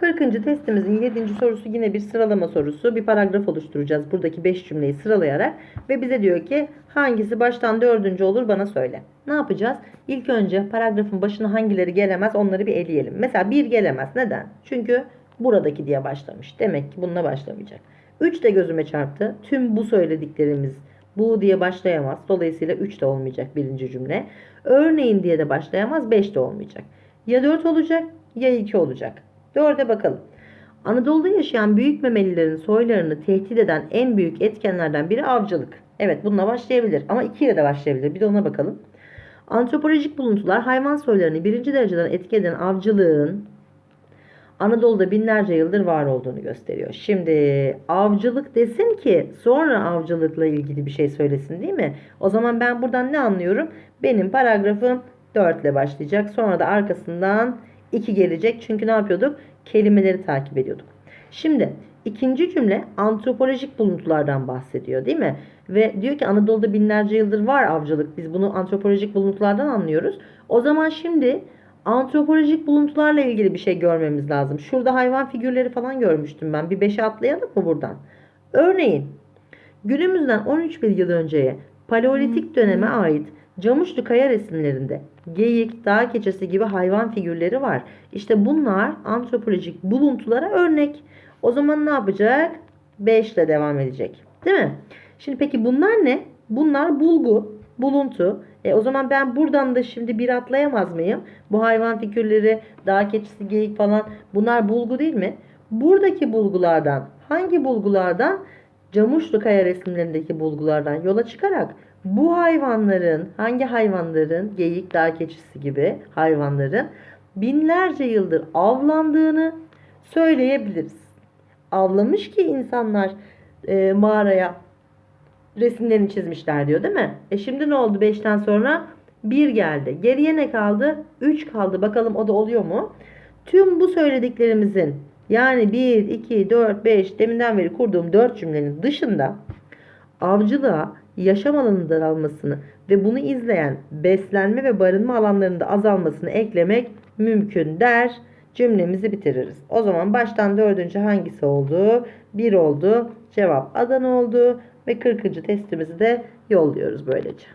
40. testimizin 7. sorusu yine bir sıralama sorusu. Bir paragraf oluşturacağız buradaki 5 cümleyi sıralayarak. Ve bize diyor ki hangisi baştan dördüncü olur bana söyle. Ne yapacağız? İlk önce paragrafın başına hangileri gelemez onları bir eleyelim. Mesela 1 gelemez. Neden? Çünkü buradaki diye başlamış. Demek ki bununla başlamayacak. 3 de gözüme çarptı. Tüm bu söylediklerimiz bu diye başlayamaz. Dolayısıyla 3 de olmayacak birinci cümle. Örneğin diye de başlayamaz. 5 de olmayacak. Ya 4 olacak ya 2 olacak. 4'e bakalım. Anadolu'da yaşayan büyük memelilerin soylarını tehdit eden en büyük etkenlerden biri avcılık. Evet bununla başlayabilir ama 2 ile de başlayabilir. Bir de ona bakalım. Antropolojik buluntular hayvan soylarını birinci dereceden etki eden avcılığın Anadolu'da binlerce yıldır var olduğunu gösteriyor. Şimdi avcılık desin ki sonra avcılıkla ilgili bir şey söylesin değil mi? O zaman ben buradan ne anlıyorum? Benim paragrafım 4 ile başlayacak. Sonra da arkasından 2 gelecek. Çünkü ne yapıyorduk? Kelimeleri takip ediyorduk. Şimdi ikinci cümle antropolojik buluntulardan bahsediyor değil mi? Ve diyor ki Anadolu'da binlerce yıldır var avcılık. Biz bunu antropolojik buluntulardan anlıyoruz. O zaman şimdi antropolojik buluntularla ilgili bir şey görmemiz lazım. Şurada hayvan figürleri falan görmüştüm ben. Bir beşe atlayalım mı buradan? Örneğin günümüzden 13 bin yıl önceye paleolitik döneme ait Camışlı kaya resimlerinde geyik, dağ keçesi gibi hayvan figürleri var. İşte bunlar antropolojik buluntulara örnek. O zaman ne yapacak? 5 ile devam edecek. Değil mi? Şimdi peki bunlar ne? Bunlar bulgu, buluntu. E o zaman ben buradan da şimdi bir atlayamaz mıyım? Bu hayvan figürleri, dağ keçisi, geyik falan bunlar bulgu değil mi? Buradaki bulgulardan, hangi bulgulardan? Camuşlu kaya resimlerindeki bulgulardan yola çıkarak bu hayvanların, hangi hayvanların, geyik, dağ keçisi gibi hayvanların binlerce yıldır avlandığını söyleyebiliriz. Avlamış ki insanlar e, mağaraya resimlerini çizmişler diyor değil mi? E şimdi ne oldu 5'ten sonra? 1 geldi. Geriye ne kaldı? 3 kaldı. Bakalım o da oluyor mu? Tüm bu söylediklerimizin yani 1, 2, 4, 5 deminden beri kurduğum 4 cümlenin dışında avcılığa yaşam alanının daralmasını ve bunu izleyen beslenme ve barınma alanlarının da azalmasını eklemek mümkün der. Cümlemizi bitiririz. O zaman baştan dördüncü hangisi oldu? 1 oldu. Cevap Adana oldu ve 40. testimizi de yolluyoruz böylece.